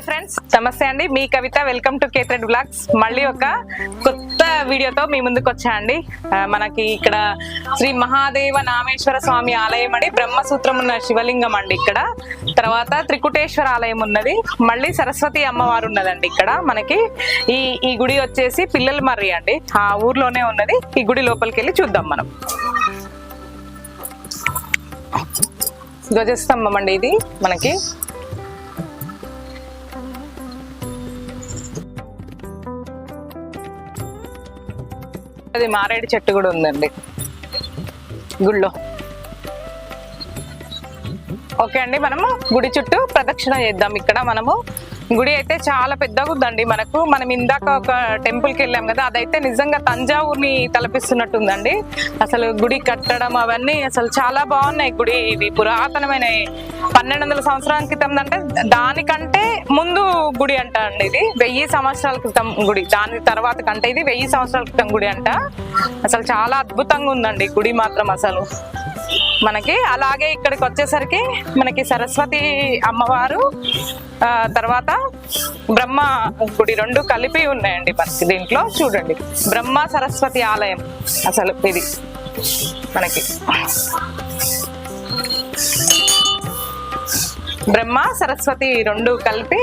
Hi friends నమస్తే అండి. మీ కవిత వెల్కమ్ టు కేత్రెడ్ బ్లాగ్స్ మళ్ళీ ఒక కొత్త వీడియోతో మీ ముందుకు వచ్చా అండి. మనకి ఇక్కడ శ్రీ మహాదేవ నామేశ్వర స్వామి ఆలయం అండి. బ్రహ్మసూత్రం ఉన్న శివలింగం అండి ఇక్కడ. తర్వాత త్రికుటేశ్వర ఆలయం ఉన్నది. మళ్ళీ సరస్వతి అమ్మవారు ఉన్నదండి ఇక్కడ మనకి. ఈ ఈ గుడి వచ్చేసి పిల్లల మర్రి అండి. ఆ ఊర్లోనే ఉన్నది. ఈ గుడి లోపలికి వెళ్ళి చూద్దాం మనం. ధ్వజస్తంభం అండి ఇది మనకి. అది మారేడు చెట్టు కూడా ఉందండి. గుళ్ళో. ఓకే అండి మనము గుడి చుట్టూ ప్రదక్షిణ చేద్దాం. ఇక్కడ మనము గుడి అయితే చాలా పెద్దగా ఉందండి మనకు. మనం ఇందాక ఒక టెంపుల్కి వెళ్ళాం కదా అదైతే నిజంగా తంజావూరుని తలపిస్తున్నట్టుందండి. అసలు గుడి కట్టడం అవన్నీ అసలు చాలా బాగున్నాయి గుడి. ఇవి పురాతనమైన పన్నెండు వందల సంవత్సరాల క్రితం అంటే దానికంటే ముందు గుడి అంట అండి ఇది. వెయ్యి సంవత్సరాల క్రితం గుడి. దాని తర్వాత కంటే ఇది వెయ్యి సంవత్సరాల క్రితం గుడి అంట. అసలు చాలా అద్భుతంగా ఉందండి గుడి మాత్రం అసలు. మనకి అలాగే ఇక్కడికి వచ్చేసరికి మనకి సరస్వతి అమ్మవారు తర్వాత బ్రహ్మ గుడి రెండు కలిపి ఉన్నాయండి మనకి దీంట్లో. చూడండి. బ్రహ్మ సరస్వతి ఆలయం అసలు ఇది మనకి. బ్రహ్మ సరస్వతి రెండు కలిపి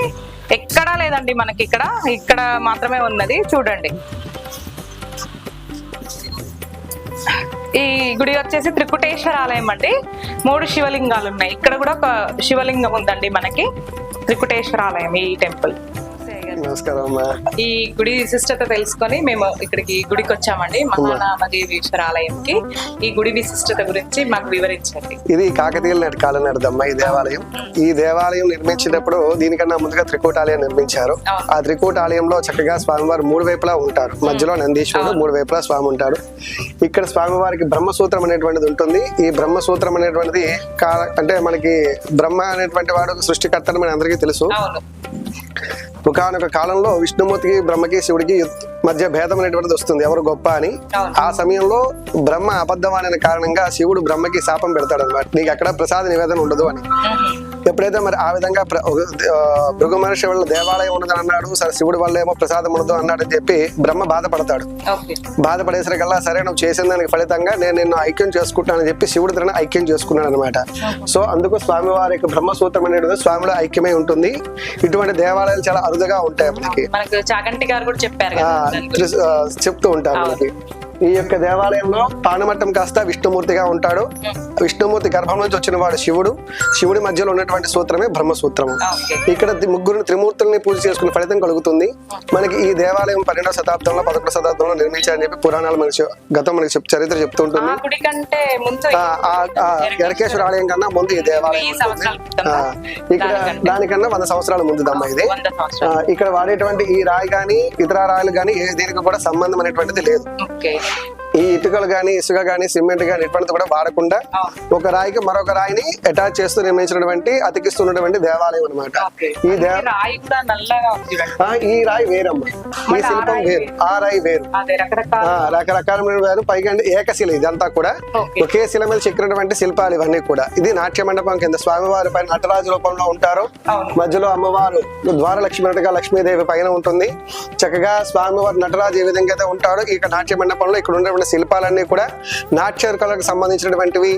ఎక్కడా లేదండి మనకి ఇక్కడ. ఇక్కడ మాత్రమే ఉన్నది. చూడండి. ఈ గుడి వచ్చేసి త్రికుటేశ్వర ఆలయం అండి. మూడు శివలింగాలు ఉన్నాయి. ఇక్కడ కూడా ఒక శివలింగం ఉందండి మనకి. త్రికుటేశ్వర ఆలయం ఈ టెంపుల్. నమస్కారం అమ్మా ఈ గుడి విశిష్టత తెలుసుకొని మేము ఇక్కడికి గుడికి వచ్చామండి మహానామదేవీశ్వర ఆలయంకి ఈ గుడి విశిష్టత గురించి మాకు వివరించండి. ఇది కాకతీయుల నాటి కాలం నాటిదమ్మా ఈ దేవాలయం. ఈ దేవాలయం నిర్మించేటప్పుడు దీనికన్నా ముందుగా త్రికూటాలయం నిర్మించారు. ఆ త్రికూటాలయంలో చక్కగా స్వామివారు మూడు వైపులా ఉంటారు. మధ్యలో నందీశ్వరుడు మూడు వైపులా స్వామి ఉంటాడు ఇక్కడ స్వామివారికి బ్రహ్మసూత్రం అనేటువంటిది ఉంటుంది. ఈ బ్రహ్మసూత్రం అనేటువంటిది అంటే మనకి బ్రహ్మ అనేటువంటి వాడు సృష్టికర్తని మన అందరికీ తెలుసు. ఒకనొక కాలంలో విష్ణుమూర్తికి బ్రహ్మకి శివుడికి మధ్య భేదం అనేటువంటిది వస్తుంది. ఎవరు గొప్ప అని. ఆ సమయంలో బ్రహ్మ అబద్ధమైన కారణంగా శివుడు బ్రహ్మకి శాపం పెడతాడు అనమాట నీకు అక్కడ ప్రసాద నివేదన ఉండదు అని. ఎప్పుడైతే మరి ఆ విధంగా భృగు మహర్షి వల్ల దేవాలయం ఉన్నదని అన్నాడు సరే శివుడి వల్ల ఏమో ప్రసాదం ఉండదు అన్నాడు అని చెప్పి బ్రహ్మ బాధపడతాడు. బాధపడేసరికల్లా సరే నువ్వు చేసిన దానికి ఫలితంగా నేను నిన్ను ఐక్యం చేసుకుంటానని చెప్పి శివుడు తన ఐక్యం చేసుకున్నాడు అనమాట సో అందుకు స్వామివారి యొక్క బ్రహ్మసూత్రం అనేది స్వామిలో ఐక్యమై ఉంటుంది. ఇటువంటి దేవాలయాలు చాలా అరుదుగా ఉంటాయి మనకి. చాగంటి గారు కూడా చెప్పారు చెప్తూ ఉంటారు మనకి. ఈ యొక్క దేవాలయంలో పానమట్టం కాస్త విష్ణుమూర్తిగా ఉంటాడు. విష్ణుమూర్తి గర్భం నుంచి వచ్చిన వాడు శివుడు. శివుడి మధ్యలో ఉన్నటువంటి సూత్రమే బ్రహ్మసూత్రము. ఇక్కడ ముగ్గురు త్రిమూర్తుల్ని పూజ చేసుకునే ఫలితం కలుగుతుంది. మనకి ఈ దేవాలయం పన్నెండవ శతాబ్దంలో పదకొండవ శతాబ్దంలో నిర్మించారని చెప్పి పురాణాలు మనకి గతం మనకి చెప్- చరిత్ర చెప్తూ ఆ ఉంటుంది గుడి కంటే ముందు ఆ, ఆ, ఆ ఎరకేశ్వర ఆలయం కన్నా ముందు ఈ దేవాలయం ఇక్కడ. దానికన్నా వంద సంవత్సరాల ముందుదమ్మా ఇది. ఇక్కడ వాడేటువంటి ఈ రాయి గాని ఇతర రాయలు గాని ఏ దీనికి కూడా సంబంధం అనేటువంటిది లేదు. Yeah. ఈ ఇటుకలు గాని ఇసుక గాని సిమెంట్ గాని ఇటువంటిది కూడా వాడకుండా. ఒక రాయికి మరొక రాయిని అటాచ్ చేస్తూ నిర్మించినటువంటి అతికిస్తున్నటువంటి దేవాలయం అనమాట ఈ ఈ రాయి వేరమ్మా. ఈ శిల్పం రాయి వేరు. ఆ రాయి వేరు. రకరకాలమైన వేరు. పైగా ఏకశిల ఇదంతా కూడా. ఒకే శిల మీద చెక్కినటువంటి శిల్పాలు ఇవన్నీ కూడా. ఇది నాట్య మండపం కింద స్వామివారి పైన నటరాజు రూపంలో ఉంటారు. మధ్యలో అమ్మవారు ద్వారలక్ష్మినట్టుగా లక్ష్మీదేవి పైన ఉంటుంది. చక్కగా స్వామివారు నటరాజు ఏ విధంగా అయితే ఈ యొక్క నాట్య మండపంలో ఇక్కడ ఉన్నటువంటి శిల్పాలన్నీ కూడా నాట్య కళకు సంబంధించినటువంటివి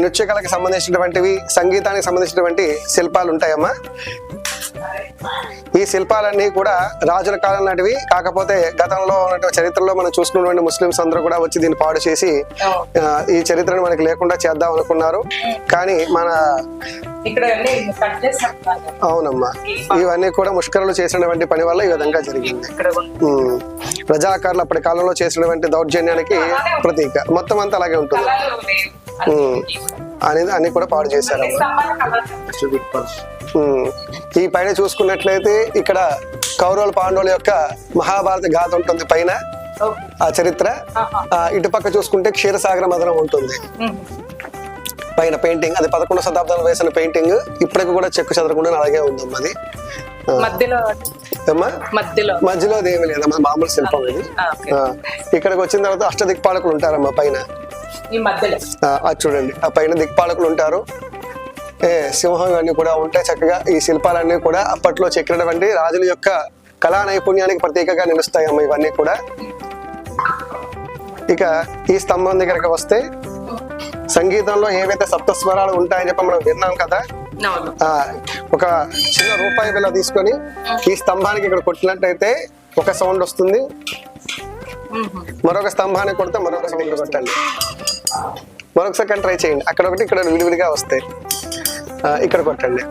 నృత్య కళకు సంబంధించినటువంటివి సంగీతానికి సంబంధించినటువంటి శిల్పాలు ఉంటాయమ్మా. ఈ శిల్పాలన్నీ కూడా రాజుల కాలం నాటివి కాకపోతే గతంలో ఉన్నటువంటి చరిత్రలో మనం చూసుకున్నటువంటి ముస్లిమ్స్ అందరూ కూడా వచ్చి దీన్ని పాడు చేసి ఆ, ఈ చరిత్రను మనకి లేకుండా చేద్దాం అనుకున్నారు కానీ మన ఇక్కడ అన్ని కట్ చేస్తున్నారు అవునమ్మా ఇవన్నీ కూడా ముష్కరులు చేసినటువంటి పని వల్ల ఈ విధంగా జరిగింది ఇక్కడ ఉంది. ఉమ్. రజాకారులు అప్పటి కాలంలో చేసినటువంటి దౌర్జన్యానికి ప్రతీక మొత్తం అంతా అలాగే ఉంటుంది. అనేది అన్ని కూడా పాడు. ఉమ్. ఈ పైన చూసుకున్నట్లయితే ఇక్కడ కౌరవుల పాండవుల యొక్క మహాభారత గాథ ఉంటుంది పైన. ఆ చరిత్ర. ఇటుపక్క చూసుకుంటే క్షీరసాగర మదనం ఉంటుంది. పైన పెయింటింగ్ అది పదకొండవ శతాబ్దంలో వేసిన పెయింటింగ్. ఇప్పటికి కూడా చెక్కు చెదరకుండా అలాగే ఉందమ్మా అది మధ్యలో అమ్మా మధ్యలో. ఏమి లేదమ్మా మామూలు శిల్పం ఇది. ఇక్కడికి వచ్చిన తర్వాత అష్టదిక్పాలకులు ఉంటారమ్మా పైన. అది చూడండి. ఆ పైన దిక్పాలకులు ఉంటారు. సింహం ఇవన్నీ కూడా ఉంటాయి చక్కగా ఈ శిల్పాలన్నీ కూడా అప్పట్లో చెక్కినటువంటి రాజుల యొక్క కళా నైపుణ్యానికి ప్రతీకగా నిలుస్తాయి అమ్మ ఇవన్నీ కూడా. ఇక ఈ స్తంభం దగ్గరకు వస్తే సంగీతంలో ఏవైతే సప్తస్వరాలు ఉంటాయని చెప్పి మనం విన్నాం కదా ఒక చిన్న రూపాయి బిల్ల తీసుకొని ఈ స్తంభానికి ఇక్కడ కొట్టినట్టయితే ఒక సౌండ్ వస్తుంది. మరొక స్తంభానికి కొడితే మరొక సౌండ్ కొట్టండి. మరొకసారి ట్రై చేయండి. అక్కడ ఒకటి ఇక్కడ విడివిడిగా వస్తాయి ఇక్కడ కొట్టండి.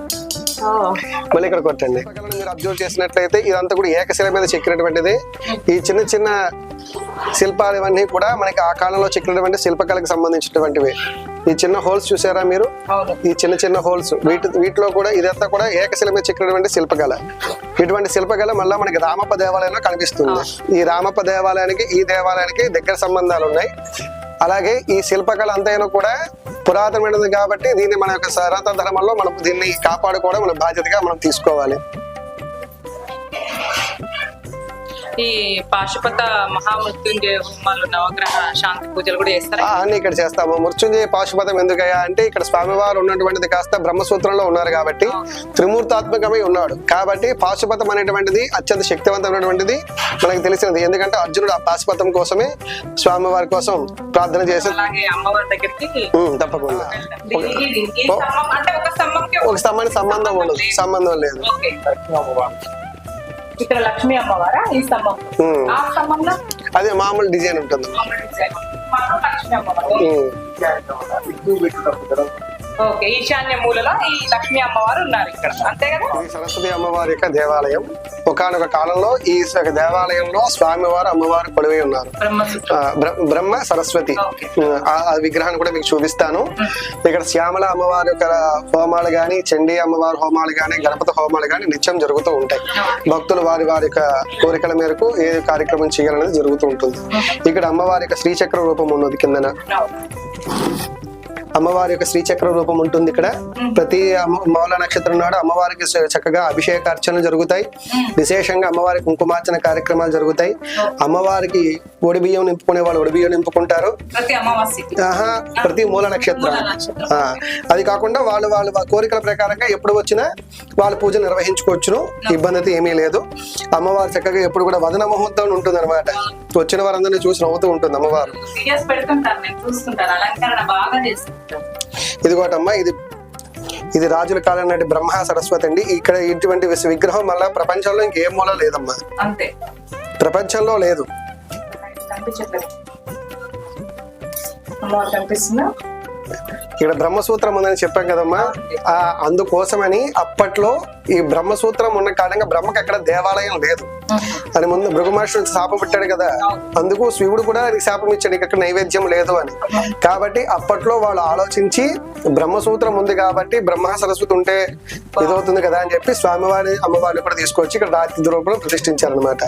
మళ్ళీ ఇక్కడ కొట్టండి. మీరు అబ్జర్వ్ చేసినట్లయితే ఇదంతా కూడా ఏకశిల మీద చెక్కినటువంటిది. ఈ చిన్న చిన్న శిల్పాలు ఇవన్నీ కూడా మనకి ఆ కాలంలో చెక్కినటువంటి శిల్పకళకి సంబంధించినటువంటివి. ఈ చిన్న హోల్స్ చూసారా మీరు? ఈ చిన్న చిన్న హోల్స్. వీటి వీటిలో కూడా ఇదంతా కూడా ఏకశిల మీద చెక్కినటువంటి శిల్పకళ. ఇటువంటి శిల్పకళ మళ్ళీ మనకి రామప్ప దేవాలయంలో కనిపిస్తుంది. ఈ రామప్ప దేవాలయానికి ఈ దేవాలయానికి దగ్గర సంబంధాలు ఉన్నాయి. అలాగే ఈ శిల్పకళ అంతైనా కూడా పురాతనమైనది కాబట్టి దీన్ని మన యొక్క సనాతన ధర్మంలో మనం దీన్ని కాపాడుకోవడం మన బాధ్యతగా మనం తీసుకోవాలి. ఈ పాశుపత మహామృత్యుంజయ హోమాలు నవగ్రహ శాంతి పూజలు కూడా చేస్తారా? అన్ని ఇక్కడ చేస్తాము. మృత్యుంజయ పాశుపతం ఎందుకయ్యా అంటే ఇక్కడ స్వామివారు ఉన్నటువంటిది కాస్త బ్రహ్మసూత్రంలో ఉన్నారు కాబట్టి త్రిమూర్తాత్మకమై ఉన్నాడు. కాబట్టి పాశుపతం అనేటువంటిది అత్యంత శక్తివంతమైనటువంటిది మనకు తెలిసినది. ఎందుకంటే అర్జునుడు ఆ పాశుపతం కోసమే స్వామివారి కోసం ప్రార్థన చేసి తప్పకుండా. ఒక స్తంభానికి సంబంధం ఉండదు. సంబంధం లేదు. ఇక్కడ లక్ష్మీ అమ్మవారా? ఈ స్తంభం. ఆ స్తంభంలో అదే మామూలు డిజైన్ ఉంటుంది. మామూలు డిజైన్. మాత్రం లక్ష్మీ అమ్మవారు. ఉమ్. ఓకే ఈశాన్య మూలలో ఈ లక్ష్మీ అమ్మవారు ఉన్నారు ఇక్కడ. అంతే కదా? ఇది సరస్వతి అమ్మవారి యొక్క దేవాలయం. ఒకనొక కాలంలో ఈ దేవాలయంలో స్వామివారు అమ్మవారు కొలువై ఉన్నారు. బ్రహ్మ సరస్వతి. ఆ విగ్రహాన్ని కూడా మీకు చూపిస్తాను. ఇక్కడ శ్యామల అమ్మవారి యొక్క హోమాలు గాని చండీ అమ్మవారి హోమాలు గాని గణపతి హోమాలు గాని నిత్యం జరుగుతూ ఉంటాయి. భక్తులు వారి వారి యొక్క కోరికల మేరకు ఏ కార్యక్రమం చేయాలనేది జరుగుతూ ఉంటుంది. ఇక్కడ అమ్మవారి యొక్క శ్రీచక్ర రూపం ఉన్నది కిందన. అమ్మవారి యొక్క శ్రీచక్ర రూపం ఉంటుంది ఇక్కడ. ప్రతి మౌల నక్షత్రం నాడు అమ్మవారికి చక్కగా అభిషేక అర్చనలు జరుగుతాయి విశేషంగా అమ్మవారి కుంకుమార్చన కార్యక్రమాలు జరుగుతాయి. అమ్మవారికి ఒడి బియ్యం నింపుకునే వాళ్ళు ఒడి బియ్యం నింపుకుంటారు. ప్రతి అమావాస్యకి. ఆహా ప్రతి మూల నక్షత్రం. అది కాకుండా వాళ్ళు వాళ్ళు కోరికల ప్రకారంగా ఎప్పుడు వచ్చినా వాళ్ళ పూజ నిర్వహించుకోవచ్చును. ఇబ్బంది అయితే ఏమీ లేదు. అమ్మవారు చక్కగా ఎప్పుడు కూడా వదన ముహూర్తం ఉంటుంది అనమాట వచ్చిన వారందరినీ చూసి నవ్వుతూ ఉంటుంది అమ్మవారు. ఇదిగోటమ్మా ఇది ఇది రాజుల కాలం నాటి బ్రహ్మ సరస్వతి అండి. ఇక్కడ ఇటువంటి విగ్రహం మళ్ళా ప్రపంచంలో ఇంకే మూల లేదమ్మా. అంతే. ప్రపంచంలో లేదు. కనిపించట్లేదు. అమ్మవారు కనిపిస్తుందా? ఇక్కడ బ్రహ్మసూత్రం ఉందని చెప్పాం కదమ్మా. అందుకోసమని అప్పట్లో ఈ బ్రహ్మసూత్రం ఉన్న కారణంగా బ్రహ్మకి అక్కడ దేవాలయం లేదు. అని ముందు భృగు మహర్షి శాపం పెట్టాడు కదా. అందుకు శివుడు కూడా శాపం ఇచ్చాడు ఇక్కడ నైవేద్యం లేదు అని. కాబట్టి అప్పట్లో వాళ్ళు ఆలోచించి బ్రహ్మసూత్రం ఉంది కాబట్టి బ్రహ్మ సరస్వతి ఉంటే ఇదవుతుంది కదా అని చెప్పి స్వామివారి అమ్మవారిని కూడా తీసుకొచ్చి ఇక్కడ రాతి రూపంలో ప్రతిష్ఠించారనమాట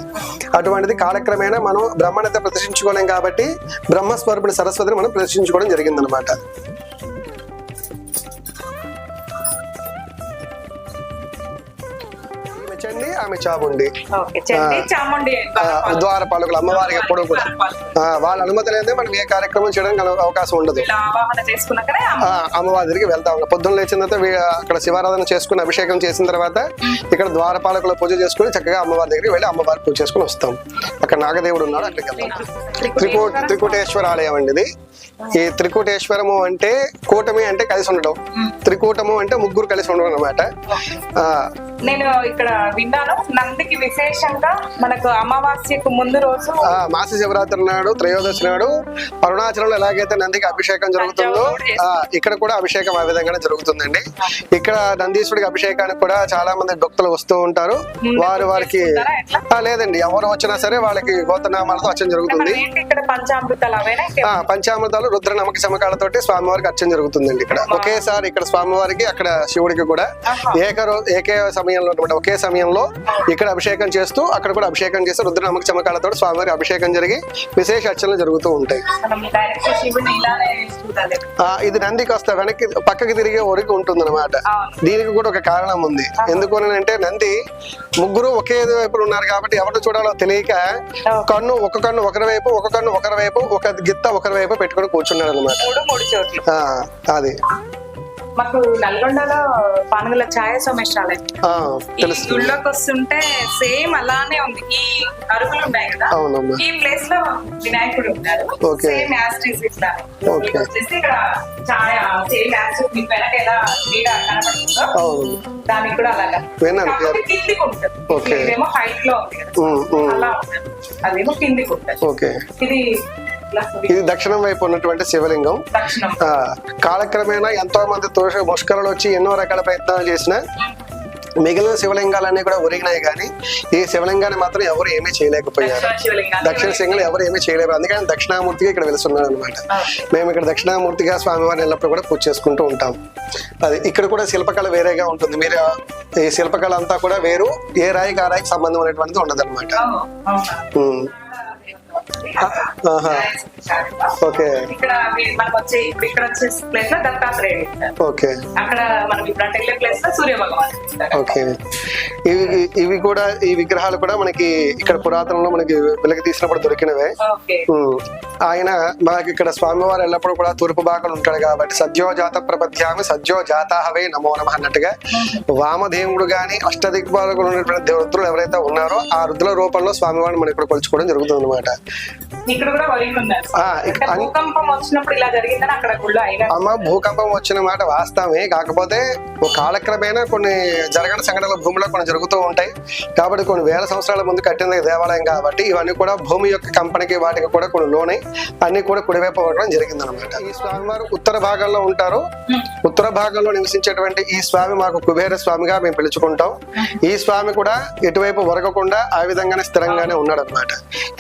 అటువంటిది కాలక్రమేణా మనం బ్రహ్మనైతే ప్రతిష్ఠించుకోలేం కాబట్టి బ్రహ్మస్వరూపుడి సరస్వతిని మనం ప్రతిష్ఠించుకోవడం జరిగిందనమాట ఆమె చాముండి. ద్వారపాలకులు. అమ్మవారికి ఎప్పుడు కూడా వాళ్ళ అనుమతి లేదే మనం ఏ కార్యక్రమం చేయడానికి అవ- అవకాశం ఉండదు. అమ్మవారి దగ్గరికి వెళ్తా. ఉన్నాం పొద్దున్న లేచిన తర్వాత అక్కడ శివారాధన చేసుకుని అభిషేకం చేసిన తర్వాత ఇక్కడ ద్వారపాలకుల పూజ చేసుకుని చక్కగా అమ్మవారి దగ్గరికి వెళ్ళి అమ్మవారి పూజ చేసుకుని వస్తాం. అక్కడ నాగదేవుడు ఉన్నాడు అక్కడికి వెళ్తాం. త్రికూట త్రికూటేశ్వర ఆలయం అండి ఇది. ఈ త్రికూటేశ్వరము అంటే కూటమి అంటే కలిసి ఉండడం. త్రికూటము అంటే ముగ్గురు కలిసి ఉండడం అనమాట నేను ఇక్కడ విన్నాను నందికి విశేషంగా మనకు అమావాస్యకు ముందు రోజు మాస శివరాత్రి నాడు త్రయోదశి నాడు అరుణాచలంలో ఎలాగైతే నందికి అభిషేకం జరుగుతుందో ఆ, ఇక్కడ కూడా అభిషేకం ఆ విధంగానే జరుగుతుందండి. ఇక్కడ నందీశ్వరుడికి అభిషేకానికి కూడా చాలా మంది భక్తులు వస్తూ ఉంటారు. వారు వారికి లేదండి. ఎవరు వచ్చినా సరే వాళ్ళకి గోతనామాలతో అర్చన జరుగుతుంది. పంచామృతాలు రుద్ర నమ్మక చమకాలతోటి స్వామివారికి అర్చన జరుగుతుందండి ఇక్కడ. ఒకేసారి ఇక్కడ స్వామివారికి అక్కడ శివుడికి కూడా. ఏకరో ఏకే సమయంలో ఒకే సమయంలో ఇక్కడ అభిషేకం చేస్తూ అక్కడ కూడా అభిషేకం చేస్తూ రుద్ర నమ్మక చమకాలతో స్వామివారి అభిషేకం జరిగి విశేష అర్చనలు జరుగుతూ ఉంటాయి. ఇది నందికి వస్తే వెనక్కి పక్కకి తిరిగే ఒరికి ఉంటుంది అనమాట. దీనికి కూడా ఒక కారణం ఉంది. ఎందుకు అంటే నంది ముగ్గురు ఒకే వైపు ఉన్నారు కాబట్టి ఎవరు చూడాలో తెలియక కన్ను ఒక కన్ను ఒకరి వైపు ఒక కన్ను ఒకరి వైపు ఒక గిత్త ఒకరి వైపు పెట్టుకొని కూర్చున్నాడు అనమాట అది. మాకు నల్గొండలో పానగల ఛాయ సోమేశ్వరాలయం ఈ గుళ్ళోకి వస్తుంటే సేమ్ అలానే ఉంది. ఈ అరుగులు ఉన్నాయి కదా? ఈ ప్లేస్లో వినాయకుడు ఉన్నారు. సేమ్ యాస్టీస్ ఇట్లా. వచ్చేసి ఇక్కడ ఛాయ సేమ్ యాస్టీస్ మీకు వెనక ఎలా నీడ కనపడుతుందో దానికి కూడా అలాగా. కిందికి ఉంటుంది. ఇదేమో హైట్లో ఉంది కదా. అలా ఉంటుంది. అదేమో కిందికి ఉంటుంది. ఓకే. ఇది ఇది దక్షిణం వైపు ఉన్నటువంటి శివలింగం. కాలక్రమేణా ఎంతో మంది తోష ముష్కరులు వచ్చి ఎన్నో రకాల ప్రయత్నాలు చేసిన మిగిలిన శివలింగాలన్నీ కూడా ఒరిగినాయి కానీ ఈ శివలింగాన్ని మాత్రం ఎవరు ఏమీ చేయలేకపోయారు. దక్షిణ సింగలు ఎవరు ఏమీ చేయలేరు అందుకని దక్షిణామూర్తిగా ఇక్కడ వెలుస్తున్నాడు అనమాట మేము ఇక్కడ దక్షిణామూర్తిగా స్వామివారిని ఎల్లప్పుడూ కూడా పూజ చేసుకుంటూ ఉంటాం. అది ఇక్కడ కూడా శిల్పకళ వేరేగా ఉంటుంది. మీరు ఈ శిల్పకళ అంతా కూడా వేరు. ఏ రాయికి ఆ రాయికి సంబంధం అనేటువంటిది ఉండదు అనమాట ఓకే ఇక్కడ మనకు వచ్చే ఇక్కడ వచ్చే ప్లేస్లో దత్తాత్రేయుడు. ఓకే అక్కడ మనం ఇప్పుడు అటు వెళ్ళే ప్లేస్లో సూర్య భగవాన్. ఓకే ఇవి ఇవి కూడా ఈ విగ్రహాలు కూడా మనకి ఇక్కడ పురాతనంలో మనకి వెలకి తీసినప్పుడు దొరికినవే ఓకే. ఆయన మనకి ఇక్కడ స్వామివారు ఎల్లప్పుడూ కూడా తూర్పు భాగంలో ఉంటాడు కాబట్టి సద్యో జాత ప్రపద్యామి సద్యో జాతాహవే నమో నమ అన్నట్టుగా వామదేవుడు గాని అష్టదిక్పాలకులు ఉన్నటువంటి రుద్రులు ఎవరైతే ఉన్నారో ఆ రుద్రుల రూపంలో స్వామివారిని మనం ఇక్కడ కొలుచుకోవడం జరుగుతుంది అనమాట అమ్మ భూకంపం వచ్చిన మాట వాస్తవమే. కాకపోతే ఒక కాలక్రమేణా కొన్ని జరగని సంఘటనలు భూమిలో కొన్ని జరుగుతూ ఉంటాయి. కాబట్టి కొన్ని వేల సంవత్సరాల ముందు కట్టిన దేవాలయం కాబట్టి ఇవన్నీ కూడా భూమి యొక్క కంపెనీకి వాటికి కూడా కొన్ని లోనై అన్ని కూడా కుడివైపు అవ్వడం జరిగింది అనమాట ఈ స్వామివారు ఉత్తర భాగంలో ఉంటారు. ఉత్తర భాగంలో నివసించేటువంటి ఈ స్వామి మాకు కుబేర స్వామిగా మేము పిలుచుకుంటాం. ఈ స్వామి కూడా ఎటువైపు వరగకుండా ఆ విధంగానే స్థిరంగానే ఉన్నాడు అనమాట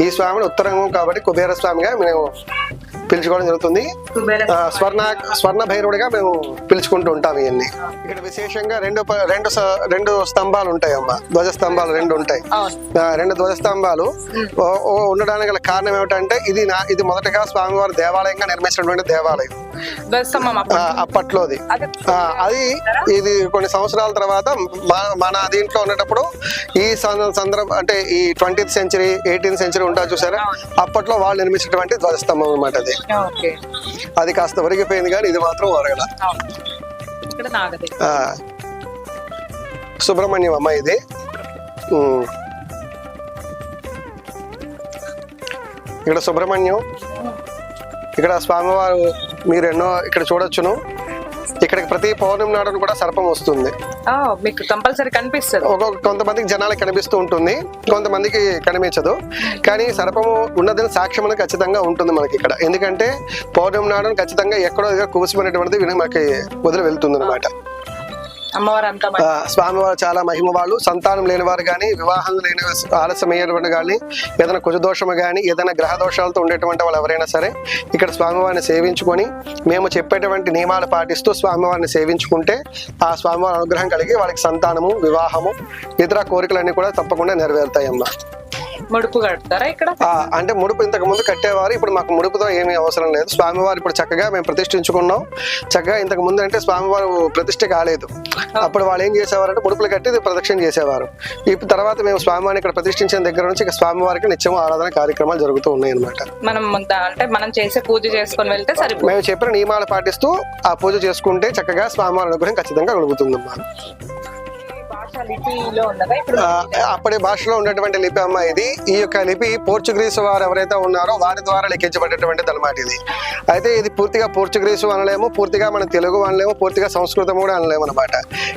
ఈ స్వామిని ఉత్తరంగం కాబట్టి కుబేర స్వామిగా మేము పిలుచుకోవడం జరుగుతుంది. స్వర్ణ స్వర్ణ భైరవుడిగా మేము పిలుచుకుంటూ ఉంటాం ఇవన్నీ. ఇక్కడ విశేషంగా రెండు రెండు రెండు స్తంభాలు ఉంటాయి అమ్మ. ధ్వజ స్తంభాలు రెండు ఉంటాయి. రెండు ధ్వజ స్తంభాలు ఉండడానికి గల కారణం ఏమిటంటే ఇది నా ఇది మొదటగా స్వామివారి దేవాలయంగా నిర్మించినటువంటి దేవాలయం. అప్పట్లోది. అదే ఇది కొన్ని సంవత్సరాల తర్వాత మన- దీంట్లో ఉన్నప్పుడు ఈ సందర్భం అంటే ఈ ట్వంటీత్ సెంచరీ ఎయిటీన్త్ సెంచరీ ఉంటారు చూసారా? అప్పట్లో వాళ్ళు నిర్మించినటువంటి ధ్వజస్తంభం అనమాట అది. అది కాస్త ఒరిగిపోయింది కానీ ఇది మాత్రం ఒరగల. సుబ్రహ్మణ్యం అమ్మ ఇది. ఇక్కడ సుబ్రహ్మణ్యం. ఇక్కడ స్వామివారు మీరు ఎన్నో ఇక్కడ చూడొచ్చును. ఇక్కడికి ప్రతి పౌర్ణమి నాడును కూడా సర్పం వస్తుంది. మీకు కంపల్సరీ కనిపిస్తుంది. ఒక్కొక్క కొంతమందికి జనాలకు కనిపిస్తూ ఉంటుంది. కొంతమందికి కనిపించదు. కానీ సర్పము ఉన్నదని సాక్ష్యం అనేది ఖచ్చితంగా ఉంటుంది మనకి ఇక్కడ. ఎందుకంటే పౌర్ణమి నాడు ఖచ్చితంగా ఎక్కడో దగ్గర కూసిపోయినటువంటిది విని మనకి వదిలి వెళ్తుంది అనమాట స్వామివారు చాలా మహిమ వాళ్ళు. సంతానం లేని వారు కానీ వివాహం లేని ఆలస్యం కానీ ఏదైనా కుజదోషము కానీ ఏదైనా గ్రహ దోషాలతో ఉండేటువంటి వాళ్ళు ఎవరైనా సరే ఇక్కడ స్వామివారిని సేవించుకొని మేము చెప్పేటువంటి నియమాలు పాటిస్తూ స్వామివారిని సేవించుకుంటే ఆ స్వామివారి అనుగ్రహం కలిగి వాళ్ళకి సంతానము వివాహము ఇతర కోరికలన్నీ కూడా తప్పకుండా నెరవేరుతాయమ్మా. ముడుపు కడతారా ఇక్కడ? అంటే ముడుపు ఇంతకు ముందు కట్టేవారు. ఇప్పుడు మాకు ముడుపుతో ఏమీ అవసరం లేదు. స్వామివారు ఇప్పుడు చక్కగా మేము ప్రతిష్ఠించుకున్నాం. చక్కగా ఇంతకు ముందు అంటే స్వామివారు ప్రతిష్ఠ కాలేదు. అప్పుడు వాళ్ళు ఏం చేసేవారంటే ముడుపులు కట్టి ప్రదక్షిణ చేసేవారు. ఇప్పుడు తర్వాత మేము స్వామివారిని ఇక్కడ ప్రతిష్ఠించిన దగ్గర నుంచి ఇక స్వామివారికి నిత్యం ఆరాధన కార్యక్రమాలు జరుగుతూ ఉన్నాయి అనమాట మనం అంటే మనం చేసే పూజ చేసుకొని వెళ్తే సరిపోతుంది. మేము చెప్పిన నియమాలు పాటిస్తూ ఆ పూజ చేసుకుంటే చక్కగా స్వామివారి అనుగ్రహం ఖచ్చితంగా కలుగుతుందమ్మా. అప్పటి భాషలో ఉన్నటువంటి లిపి అమ్మ ఇది. ఈ యొక్క లిపి పోర్చుగీస్ వారు ఎవరైతే ఉన్నారో వారి ద్వారా లిఖించబడేటువంటిది అనమాట ఇది. అయితే ఇది పూర్తిగా పోర్చుగీసు అనలేము పూర్తిగా మన తెలుగు అనలేము పూర్తిగా సంస్కృతం కూడా అనలేము అనమాట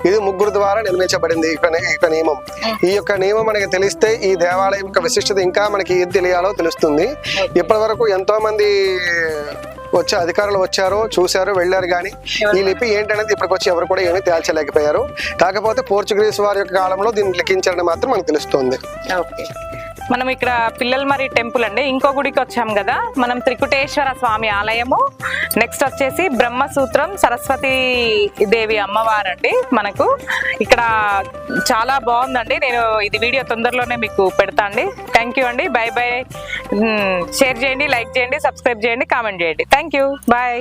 ఇది ముగ్గురు ద్వారా నిర్మించబడింది ఈ యొక్క నియమం. ఈ యొక్క నియమం మనకి తెలిస్తే ఈ దేవాలయం యొక్క విశిష్టత ఇంకా మనకి ఏది తెలియాలో తెలుస్తుంది. ఇప్పటి వరకు ఎంతో మంది వచ్చే అధికారులు వచ్చారు చూశారు వెళ్ళారు కానీ ఈ లిపి ఏంటనేది ఇప్పటికొచ్చి ఎవరు కూడా ఏమీ తేల్చలేకపోయారు. కాకపోతే పోర్చుగీస్ వారి యొక్క కాలంలో దీన్ని లిఖించారని మాత్రం మనకు తెలుస్తుంది. మనం ఇక్కడ పిల్లలమరి టెంపుల్ అండి. ఇంకో గుడికి వచ్చాం కదా. మనం త్రికుటేశ్వర స్వామి ఆలయము. నెక్స్ట్ వచ్చేసి బ్రహ్మసూత్రం సరస్వతి దేవి అమ్మవారు అండి మనకు. ఇక్కడ చాలా బాగుందండి. నేను ఇది వీడియో తొందరలోనే మీకు పెడతా అండి. థ్యాంక్ యూ అండి. బై బై షేర్ చేయండి లైక్ చేయండి సబ్స్క్రైబ్ చేయండి కామెంట్ చేయండి. Thank you bye